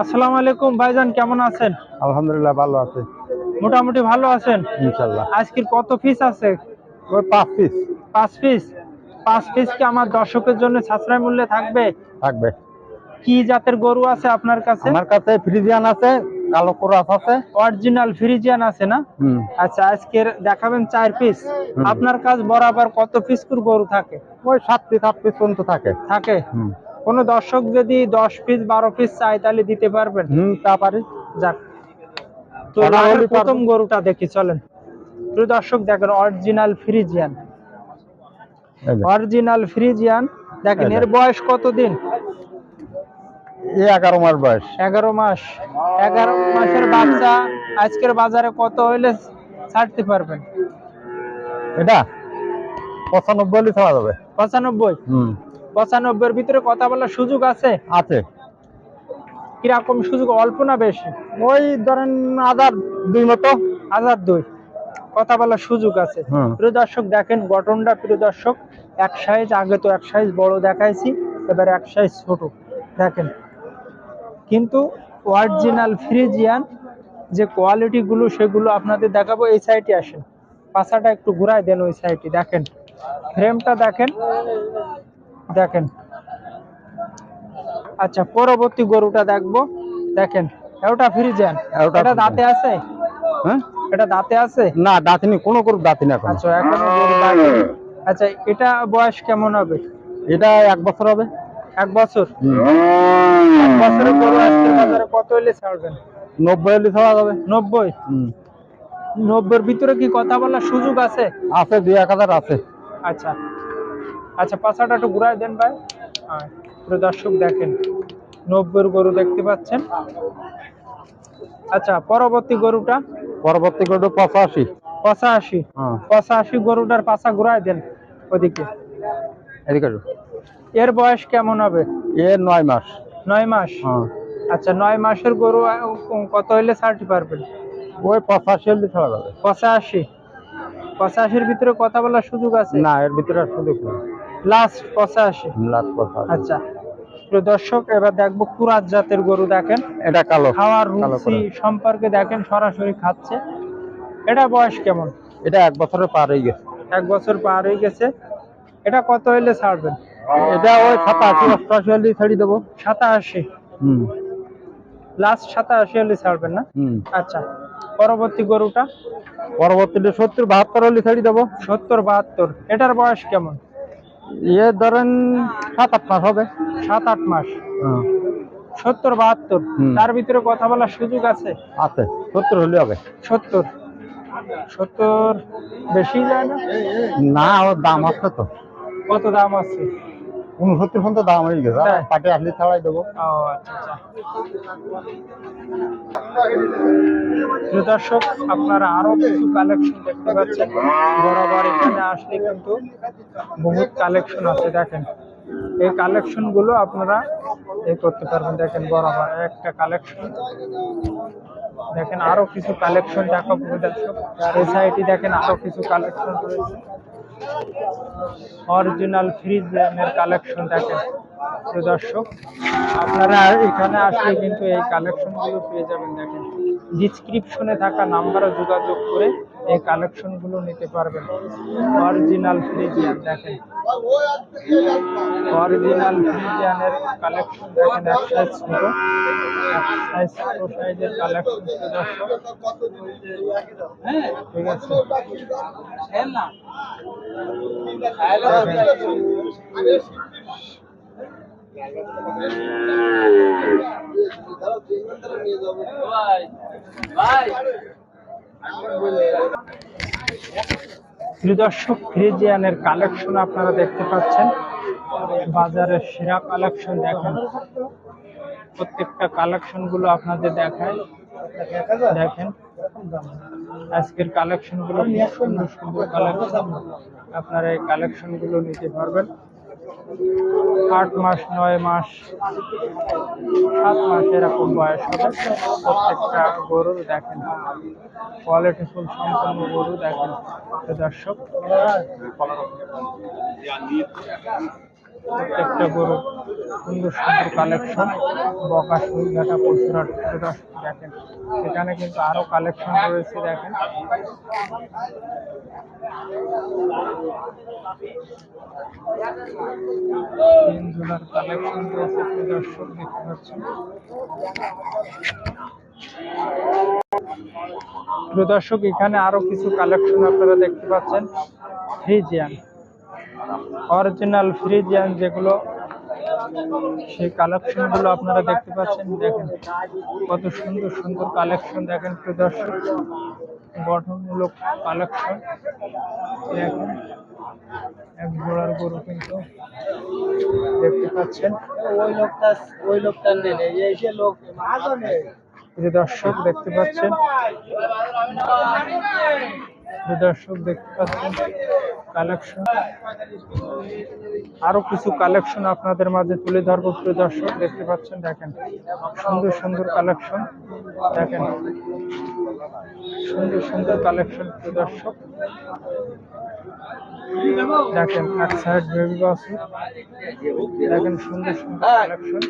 আসসালামু আলাইকুম ভাইজান কেমন আছেন? আলহামদুলিল্লাহ ভালো আছে। মোটামুটি ভালো আছেন? ইনশাল্লাহ আজকের কত পিস আছে? ওই পাঁচ পিস পাঁচ পিস পাঁচ পিস কি আমার দর্শকের জন্য সাশ্রয় মূল্যে থাকবে? থাকবে। কি জাতের গরু আছে আপনার কাছে? আমার কাছে ফ্রিজিয়ান আছে কালো কোরাস আছে। অরিজিনাল ফ্রিজিয়ান আছে না? আচ্ছা আজকের দেখাবেন চার পিস আপনার কাছে বরাবর কত পিস করে গরু থাকে? ওই সাত পিস আট পিস পর্যন্ত থাকে। থাকে? কোন দর্শক যদি দশ পিস বারো পিস চাই তাহলে দিতে পারবেন। হুম তা পারি। যাক। তো প্রথম গরুটা দেখি চলেন। প্রিয় দর্শক দেখেন অরিজিনাল ফ্রিজিয়ান অরিজিনাল ফ্রিজিয়ান দেখেন এর বয়স কতদিন? এগারো মাস বয়স। এগারো মাস। এগারো মাসের বাচ্চা আজকের বাজারে কত হইলে ছাড়তে পারবেন? এটা? পঁচানব্বই হলে ছাড়া যাবে। পঁচানব্বই? হুম। পঁচানব্বইয়ের ভিতরে কথা বলার সুযোগ আছে? আছে। কীরকম সুযোগ? অল্প না বেশি? ওই ধরেন আদার দুই মতো। হাজার দুই। কথা বলার সুযোগ আছে। প্রিয় দর্শক দেখেন গঠনটা। প্রিয় দর্শক এক সাইজ আগে তো এক সাইজ বড় দেখাইছি এবার এক সাইজ ছোট। দেখেন। কিন্তু অরিজিনাল ফ্রিজিয়ান যে কোয়ালিটি গুলো সেগুলো আপনাদের দেখাবো এই সাইডে আসেন। পাশাটা একটু ঘুরাই দেন ওই সাইডে দেখেন। ফ্রেমটা দেখেন। দেখেন। আচ্ছা পরবর্তী গরুটা দেখব। দেখেন ওটা ফ্রিজিয়ান ওটা এটা দাঁতে আছে? হ্যাঁ? এটা দাঁতে আছে? না দাঁতিনি কোনো গরু দাঁতিনি এখন। আচ্ছা এখনও দাঁতে আচ্ছা এটা বয়স কেমন হবে? এটা এক বছর হবে। এক বছর? এক বছরের গরু আজকের বাজারে কত হইলে ছাড়বেন? নব্বই হলে ছাড়া যাবে। নব্বই? হুম। নব্বইয়ের ভিতরে কি কথা বলার সুযোগ আছে? আছে দুই এক হাজার আছে। আচ্ছা আচ্ছা পাশাটা একটু ঘুরাই দেন ভাই। হ্যাঁ পুরো দর্শক দেখেন নব্বইয়ের গরু দেখতে পাচ্ছেন। আচ্ছা পরবর্তী গরুটা? পরবর্তী গরু পঁচাশি। পঁচাশি। হ্যাঁ। পঁচাশি গরুটার পাশা ঘুরাই দেন ওদিকে। এদিকে এর বয়স কেমন হবে? এর নয় মাস। নয় মাস? হ্যাঁ। আচ্ছা নয় মাসের গরু কত হইলে ছাড়তে পারবেন? ওই পঁচাশি হলে ছাড়া যাবে। পঁচাশি। পঁচাশির ভিতরে কথা বলার সুযোগ আছে? না এর ভিতরে সুযোগ নেই। লাস্ট পঁচাশি লাখ পঁচাশি আচ্ছা দর্শক এবার দেখব কুরাত জাতের গরু দেখেন। এটা কালো খাওয়ার রুচি সম্পর্কে দেখেন সরাসরি খাচ্ছে। এটা বয়স কেমন? এটা এক বছরের পার হয়ে গেছে। এক বছর পার হয়ে গেছে। এটা কত হইলে ছাড়বেন? এটা ওই সাতাশি অষ্টআশি হলে ছাড়ি দেবো। সাতাশি? হুম। লাস্ট সাতাশি হলে ছাড়বেন না? আচ্ছা পরবর্তী গরুটা? পরবর্তীতে সত্তর বাহাত্তর হলে ছাড়ি দেবো। সত্তর বাহাত্তর। এটার বয়স কেমন? ইয়ে ধরেন সাত আট মাস হবে। সাত আট মাস। সত্তর বাহাত্তর। তার ভিতরে কথা বলার সুযোগ আছে? আছে। সত্তর হলে হবে। সত্তর। সত্তর বেশি যায় না? না ওর দাম আছে তো। কত দাম আছে? উনসত্তর পর্যন্ত দাম হয়ে গেছে। তাই? পাটে আসলে ছাড়াই দেবো। আচ্ছা আচ্ছা। দর্শক আপনারা আরও কিছু কালেকশন দেখতে পাচ্ছেন। বরাবর এখানে আসলে কিন্তু বহুত কালেকশন আছে দেখেন। এই কালেকশনগুলো আপনারা এ করতে পারবেন দেখেন বরাবর একটা কালেকশন দেখেন আরও কিছু কালেকশন দেখা এই সাইডে দেখেন আরও কিছু কালেকশন রয়েছে। অরিজিনাল ফ্রিজ ব্র্যান্ডের কালেকশন দেখেন। দর্শক, আপনারা এখানে আসলে কিন্তু এই কালেকশনগুলো পেয়ে যাবেন। দেখেন ডিসক্রিপশনে থাকা নাম্বারে যোগাযোগ করে এই কালেকশনগুলো নিতে পারবেন। অরিজিনাল ফ্রিজিয়ান দেখেন। অরিজিনাল ফ্রিজিয়ানের কালেকশন দেখেন, এক সাইজ ছোট, এক সাইজ ছোট সাইজের কালেকশন ঠিক আছে? দর্শক, ফ্রিজিয়ানের কালেকশন আপনারা দেখতে পাচ্ছেন। বাজারের সেরা কালেকশন দেখেন। প্রত্যেকটা কালেকশনগুলো আপনাদের দেখায়। দেখেন, আজকের কালেকশনগুলো সুন্দর সুন্দর কালেকশন আপনারা এই কালেকশনগুলো নিতে পারবেন। আট মাস, নয় মাস, সাত মাস এরকম বয়স হবে। প্রত্যেকটা গরু দেখেন। কোয়ালিটি ফুল সম্পন্ন গরু দেখেন। দর্শক প্রত্যেকটা গরু সুন্দর সুন্দর কালেকশন বকা সুইঘাটা দেখেন। সেখানে কিন্তু আরও কালেকশন রয়েছে, দেখেন। কালেকশন রয়েছে দর্শক দেখতে পাচ্ছেন। এখানে আরও কিছু কালেকশন আপনারা দেখতে পাচ্ছেন। ফ্রিজিয়ান। অরিজিনাল ফ্রিজিয়ান যেগুলো সেই কালেকশনগুলো আপনারা দেখতে পাচ্ছেন দেখেন কত সুন্দর সুন্দর কালেকশন দেখেন প্রিয় দর্শক গঠনমূলক কালেকশন দেখেন এক জোড়ার গরু কিন্তু দেখতে পাচ্ছেন। ওই লোকটা ওই লোকটা নেই এই যে- লোক প্রিয় দর্শক দেখতে পাচ্ছেন। দর্শক দেখতে পাচ্ছেন কালেকশন আরও কিছু কালেকশন আপনাদের মাঝে তুলে ধরবো, প্রিয় দর্শক, দেখতে পাচ্ছেন, দেখেন, সুন্দর সুন্দর কালেকশন দেখেন, সুন্দর সুন্দর কালেকশন প্রিয় দর্শক। দেখেন, এক সাইড বেবি বাসু দেখেন, সুন্দর সুন্দর কালেকশন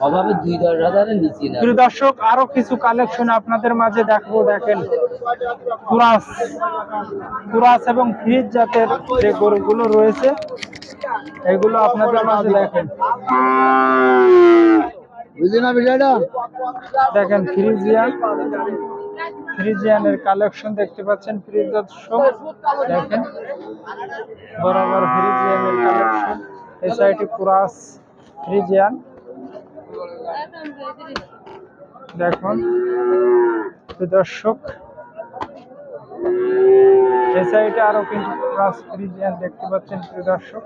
অভাবে দুই দশ হাজারের নিচে প্রিয় দর্শক আরও কিছু কালেকশন আপনাদের মাঝে দেখব দেখেন। কুরাস কুরাস এবং ফ্রিজ জাতের যে গরুগুলো রয়েছে এগুলো আপনাদের মাঝে দেখেন। বুঝলি না বিষয়টা? দেখেন ফ্রিজিয়ান ফ্রিজিয়ানের কালেকশন দেখতে পাচ্ছেন ফ্রিজ দর্শক দেখেন বরাবর ফ্রিজিয়ানের কালেকশন। এই সাইডে কুরাস ফ্রিজিয়ান। দেখুন দর্শক সাইডে আরও কিন্তু ক্লাস ফ্রিজিয়ান দেখতে পাচ্ছেন প্রিয় দর্শক।